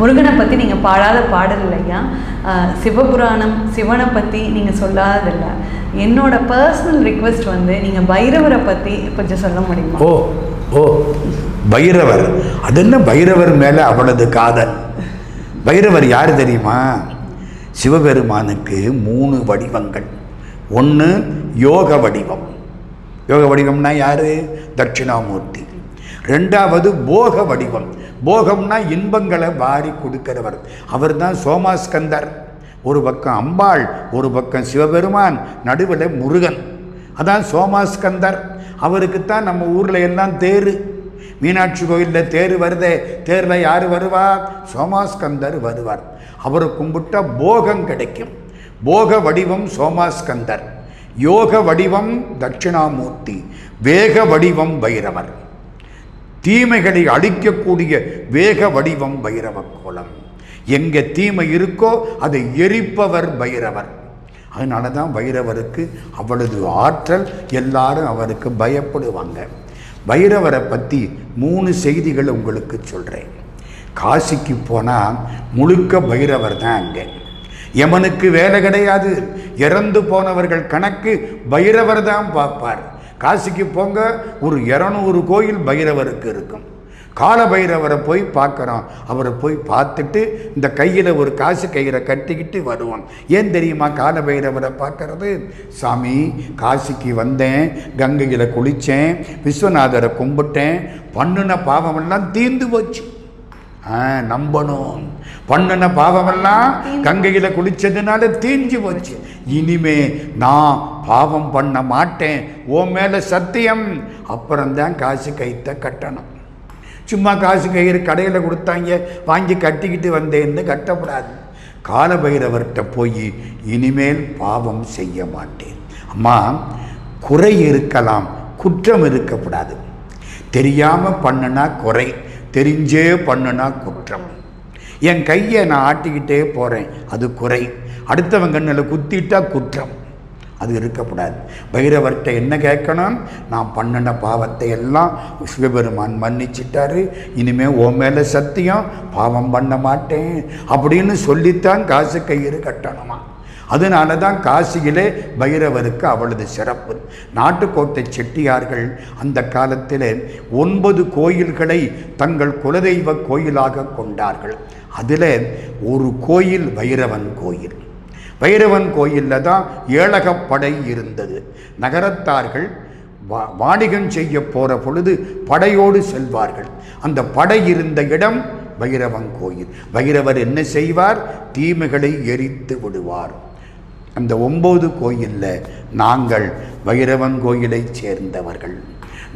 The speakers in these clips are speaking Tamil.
முருகனை பற்றி நீங்கள் பாடாத பாடல் இல்லையா சிவபுராணம் சிவனை பற்றி நீங்கள் சொல்லாததில்ல. என்னோட பர்சனல் ரிக்வெஸ்ட் வந்து நீங்கள் பைரவரை பற்றி கொஞ்சம் சொல்ல முடியுமா? ஓ ஓ பைரவர். அது என்ன பைரவர் மேலே அவனது காதல்? பைரவர் யார் தெரியுமா? சிவபெருமானுக்கு மூணு வடிவங்கள். ஒன்று யோக வடிவம். யோக வடிவம்னா யார்? தட்சிணாமூர்த்தி. ரெண்டாவது போக வடிவம். போகம்னா இன்பங்களை வாரி கொடுக்கிறவர். அவர் தான் சோமாஸ்கந்தர். ஒரு பக்கம் அம்பாள் ஒரு பக்கம் சிவபெருமான் நடுவில் முருகன். அதான் சோமாஸ்கந்தர். அவருக்குத்தான் நம்ம ஊரில் எல்லாம் தேர். மீனாட்சி கோயிலில் தேர் வருதே தேரில் யார் வருவார் சோமாஸ்கந்தர் வருவார். அவரை கும்பிட்டா போகம் கிடைக்கும். போக வடிவம் சோமாஸ்கந்தர். யோக வடிவம் தட்சிணாமூர்த்தி. வேக வடிவம் பைரவர். தீமைகளை அழிக்கக்கூடிய வேக வடிவம் பைரவ கோலம் எங்கே தீமை இருக்கோ அதை எரிப்பவர் பைரவர். அதனால தான் பைரவருக்கு அவ்வளவு ஆற்றல் எல்லாரும் அவருக்கு பயப்படுவாங்க. பைரவரை பற்றி மூணு செய்திகள் உங்களுக்கு சொல்கிறேன் காசிக்கு போனால் முழுக்க பைரவர் தான் அங்கே. யமனுக்கு வேலை கிடையாது. இறந்து போனவர்கள் கணக்கு பைரவர் தான் பார்ப்பார். காசிக்கு போங்க ஒரு இரநூறு கோயில் பைரவருக்கு இருக்கும். கால பைரவரை போய் பார்க்குறோம் அவரை போய் பார்த்துட்டு இந்த கையில் ஒரு காசு கயிறை கட்டிக்கிட்டு வருவோம் ஏன் தெரியுமா கால பைரவரை பார்க்கறது? சாமி காசிக்கு வந்தேன் கங்கையில் குளித்தேன் விஸ்வநாதரை கும்பிட்டேன். பண்ணுன பாவமெல்லாம் தீர்ந்து போச்சு. ஆ நம்பணும். பண்ணுன பாவமெல்லாம் கங்கையில் குளிச்சதுனால தீஞ்சு போச்சு. இனிமே நான் பாவம் பண்ண மாட்டேன். ஓ மேலே சத்தியம். அப்புறம்தான் காசு கைத்த கட்டணும். சும்மா காசு கயிறு கடையில் கொடுத்தாங்க. வாங்கி கட்டிக்கிட்டு வந்தேன்னு கட்டக்கூடாது காலபைரவர்கிட்ட போய் இனிமேல் பாவம் செய்ய மாட்டேன். அம்மா குறை இருக்கலாம். குற்றம் இருக்கக்கூடாது. தெரியாமல் பண்ணுனா குறை. தெரிஞ்சே பண்ணுனா குற்றம். என் கையை நான் ஆட்டிக்கிட்டே போகிறேன் அது குறை. அடுத்தவன் கண்ணில் குத்திட்டா குற்றம். அது இருக்கக்கூடாது. பைரவர்கிட்ட என்ன கேட்கணும்? நான் பண்ணின பாவத்தை எல்லாம் சிவபெருமான் மன்னிச்சிட்டாரு. இனிமேல் ஓ மேலே சத்தியம் பாவம் பண்ண மாட்டேன் அப்படின்னு சொல்லித்தான் காசு கயிறு கட்டணுமா? அதனால தான் காசியிலே பைரவருக்கு அவளது சிறப்பு. நாட்டுக்கோட்டை செட்டியார்கள் அந்த காலத்தில் ஒன்பது கோயில்களை தங்கள் குலதெய்வ கோயிலாக கொண்டார்கள். அதில் ஒரு கோயில் பைரவன் கோயில். பைரவன் கோயிலில் தான் ஏழகப்படை இருந்தது. நகரத்தார்கள் வா வாணிகம் செய்ய போகிற பொழுது படையோடு செல்வார்கள். அந்த படை இருந்த இடம் பைரவன் கோயில். பைரவர் என்ன செய்வார்? தீமைகளை எரித்து விடுவார். அந்த ஒம்பது கோயிலில் நாங்கள் பைரவன் கோயிலைச் சேர்ந்தவர்கள்.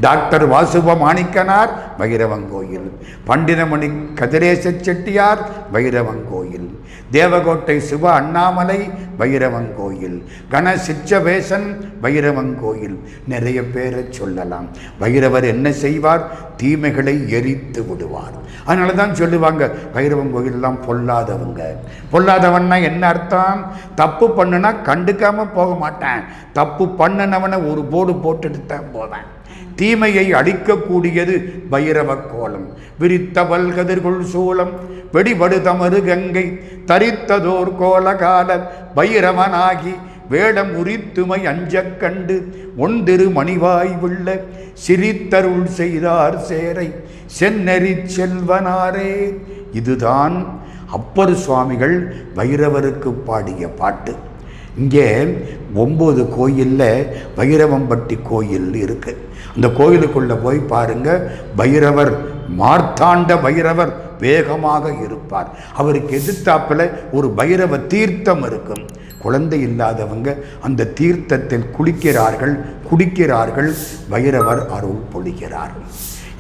டாக்டர் வாசுப மாணிக்கனார் பைரவன் கோயில் பண்டிதமணி கதிரேச செட்டியார் பைரவங்கோயில். தேவகோட்டை சிவ அண்ணாமலை பைரவன் கோயில் கண சிச்சவேசன் பைரவங்கோயில். நிறைய பேரை சொல்லலாம். பைரவர் என்ன செய்வார்? தீமைகளை எரித்து விடுவார். அதனால தான் சொல்லுவாங்க பைரவன் கோயிலெல்லாம் பொல்லாதவங்க. பொல்லாதவன்னா என்ன அர்த்தம்? தப்பு பண்ணுனா கண்டுக்காமல் போக மாட்டேன். தப்பு பண்ணினவனை ஒரு போடு போட்டுட்டு தான் போவேன். தீமையை அழிக்கக்கூடியது பைரவ கோலம் விரித்தவல் கதிர்கொள் சூலம் வெடிபடுதமறு கங்கை தரித்ததோர் கோலகால பைரவனாகி வேடம் உரித்துமை அஞ்சக் கண்டு ஒன்திரு மணிவாய் உள்ள சிரித்தருள் செய்தார் சேரை செந்நெறி செல்வனாரே. இதுதான் அப்பர் சுவாமிகள் பைரவருக்கு பாடிய பாட்டு. இங்கே ஒம்பது கோயிலில் பைரவம்பட்டி கோயில் இருக்குது அந்த கோயிலுக்குள்ளே போய் பாருங்கள் பைரவர் மார்த்தாண்ட பைரவர் வேகமாக இருப்பார். அவருக்கு எதிர்த்தாப்பில் ஒரு பைரவ தீர்த்தம் இருக்கும். குழந்தை இல்லாதவங்க அந்த தீர்த்தத்தில் குளிக்கிறார்கள் குடிக்கிறார்கள் பைரவர் அருள் பொழிகிறார்.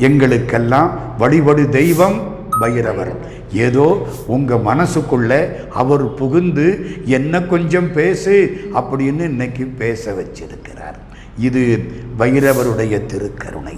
எங்களுக்கெல்லாம் வழிபடு தெய்வம் பைரவர். ஏதோ உங்கள் மனசுக்குள்ள அவர் புகுந்து என்ன கொஞ்சம் பேசு அப்படின்னு இன்னைக்கு பேச வச்சிருக்கிறார். இது பைரவருடைய திருக்கருணை.